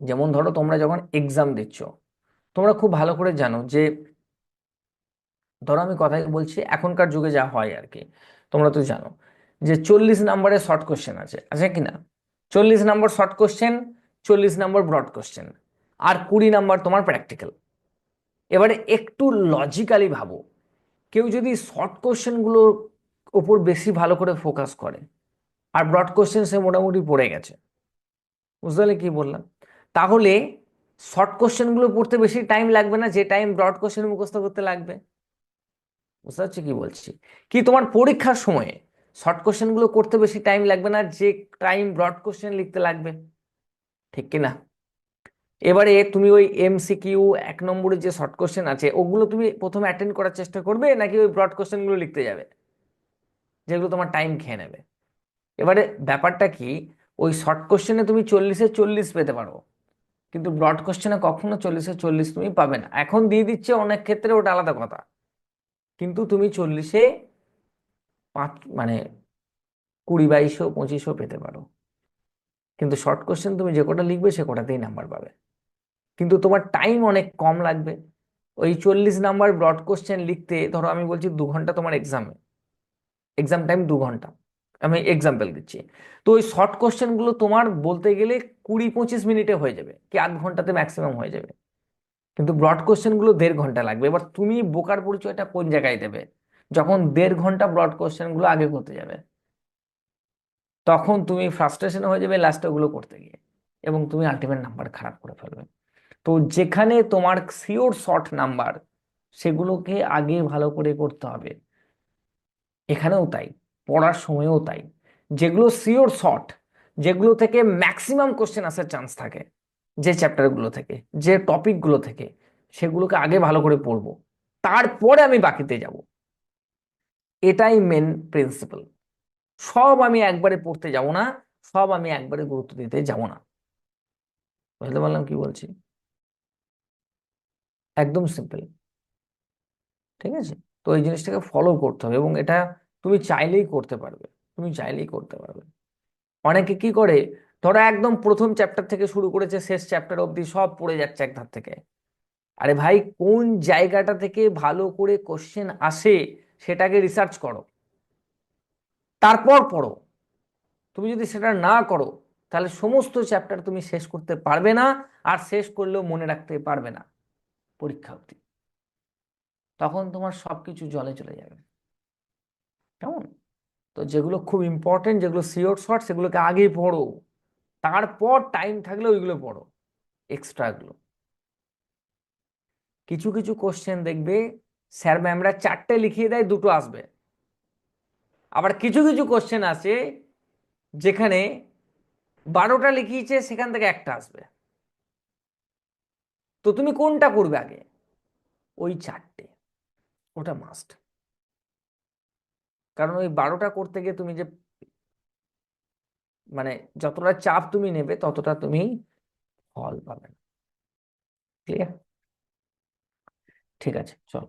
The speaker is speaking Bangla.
যেমন ধরো তোমরা যখন এক্সাম দিচ্ছ, তোমরা খুব ভালো করে জানো যে, ধরো আমি কথাই বলছি এখনকার যুগে যা হয় আর কি, তোমরা তো জানো যে চল্লিশ নাম্বারের শর্ট কোশ্চেন আছে আছে কি না? চল্লিশ নাম্বার শর্ট কোশ্চেন চল্লিশ নাম্বার ব্রড কোশ্চেন আর কুড়ি নাম্বার তোমার প্র্যাকটিক্যাল এবারে একটু লজিক্যালি ভাবো, কেউ যদি শর্ট কোশ্চেনগুলোর ওপর বেশি ভালো করে ফোকাস করে, আর ব্রড কোশ্চেন সে মোটামুটি পড়ে গেছে, বুঝতে পারলে কি বললাম? তাহলে শর্ট কোশ্চেনগুলো পড়তে বেশি টাইম লাগবে না, যে টাইম ব্রড কোশ্চেন মুখস্থ করতে লাগবে। বুঝতে পারছি কি বলছি? কি তোমার পরীক্ষার সময়ে শর্ট কোশ্চেনগুলো করতে বেশি টাইম লাগবে না, যে টাইম ব্রড কোশ্চেন লিখতে লাগবে? ঠিক কি না এবারে তুমি ওই এম এমসিকিউ এক নম্বরের যে শর্ট কোশ্চেন আছে, ওগুলো তুমি প্রথমে অ্যাটেন্ড করার চেষ্টা করবে, নাকি ওই ব্রড কোশ্চেনগুলো লিখতে যাবে? যেগুলো তোমার টাইম খেয়ে নেবে। এবারে ব্যাপারটা কি? ওই শর্ট কোশ্চেনে তুমি চল্লিশে চল্লিশ পেতে পারো। কিন্তু ব্রড কোশ্চেনে কখনো চল্লিশে চল্লিশ তুমি পাবে না। এখন দিয়ে দিচ্ছে অনেক ক্ষেত্রে ওটা আলাদা কথা। কিন্তু তুমি চল্লিশে পাঁচ মানে কুড়ি বাইশও পঁচিশও পেতে পারো। কিন্তু শর্ট কোশ্চেন তুমি যে কটা লিখবে সে কটাতেই নাম্বার পাবে। কিন্তু তোমার টাইম অনেক কম লাগবে। ওই চল্লিশ নাম্বার ব্রড কোশ্চেন লিখতে, ধরো আমি বলছি দু ঘণ্টা তোমার এক্সামে এক্সাম টাইম দু ঘণ্টা। আমি এক্সাম্পল দিচ্ছি। তো ওই শর্ট কোশ্চেনগুলো তোমার বলতে গেলে কুড়ি পঁচিশ মিনিটে হয়ে যাবে, কি আধ ঘন্টাতে ম্যাক্সিমাম হয়ে যাবে। কিন্তু ব্রড কোশ্চেনগুলো দেড় ঘণ্টা লাগবে। এবার তুমি বোকার পরিচয়টা কোন জায়গায় দেবে? যখন দেড় ঘণ্টা ব্রড কোশ্চেনগুলো আগে করতে যাবে, তখন তুমি ফ্রাস্ট্রেশন হয়ে যাবে লাস্টে ওগুলো করতে গিয়ে এবং তুমি আলটিমেট নাম্বার খারাপ করে ফেলবে। তো যেখানে তোমার সিওর শর্ট নাম্বার সেগুলোকে আগে ভালো করে করতে হবে। এখানেও তাই। পড়ার সময়ও তাই। যেগুলো সিওর শর্ট যেগুলো থেকে ম্যাক্সিমাম কোশ্চেন আসার চান্স থাকে, যে চ্যাপ্টারগুলো থেকে, যে টপিকগুলো থেকে, সেগুলোকে আগে ভালো করে পড়ব। তারপরে আমি বাকিতে যাব। এটাই মেন প্রিন্সিপাল সব আমি একবারে পড়তে যাব না, সব আমি একবারে গুরুত্ব দিতে যাব না। বুঝতে পারলাম কি বলছি? একদম সিম্পল ঠিক আছে? তো এই জিনিসটাকে ফলো করতে হবে এবং এটা তুমি চাইলেই করতে পারবে, তুমি চাইলেই করতে পারবে। অনেকে কি করে, ধরো একদম প্রথম চ্যাপ্টার থেকে শুরু করেছে, শেষ চ্যাপ্টার অবধি সব পড়ে যাচ্ছে এক ধার থেকে। আরে ভাই, কোন জায়গাটা থেকে ভালো করে কোশ্চেন আসে সেটাকে রিসার্চ করো। তারপর পড়ো। তুমি যদি সেটা না করো, তাহলে সমস্ত চ্যাপ্টার তুমি শেষ করতে পারবে না, আর শেষ করলেও মনে রাখতে পারবে না পরীক্ষা অবধি। তখন তোমার সবকিছু জলে চলে যাবে। কেমন? তো যেগুলো খুব ইম্পর্টেন্ট যেগুলো সিওর শর্ট সেগুলোকে আগেই পড়ো। তারপর টাইম থাকলে ওইগুলো পড়ো এক্সট্রাগুলো কিছু কিছু কোশ্চেন দেখবে স্যার ম্যামরা চারটে লিখিয়ে দেয়, দুটো আসবে। আবার কিছু কিছু কোশ্চেন আছে যেখানে বারোটা লিখিয়েছে, সেখান থেকে একটা আসবে। তো তুমি কোনটা করবে আগে? ওই চারটে। ওটা মাস্ট কারণ ওই বারোটা করতে গিয়ে তুমি যে মানে যতটা চাপ তুমি নেবে ততটা তুমি ফল পাবে না। ক্লিয়ার ঠিক আছে, চল।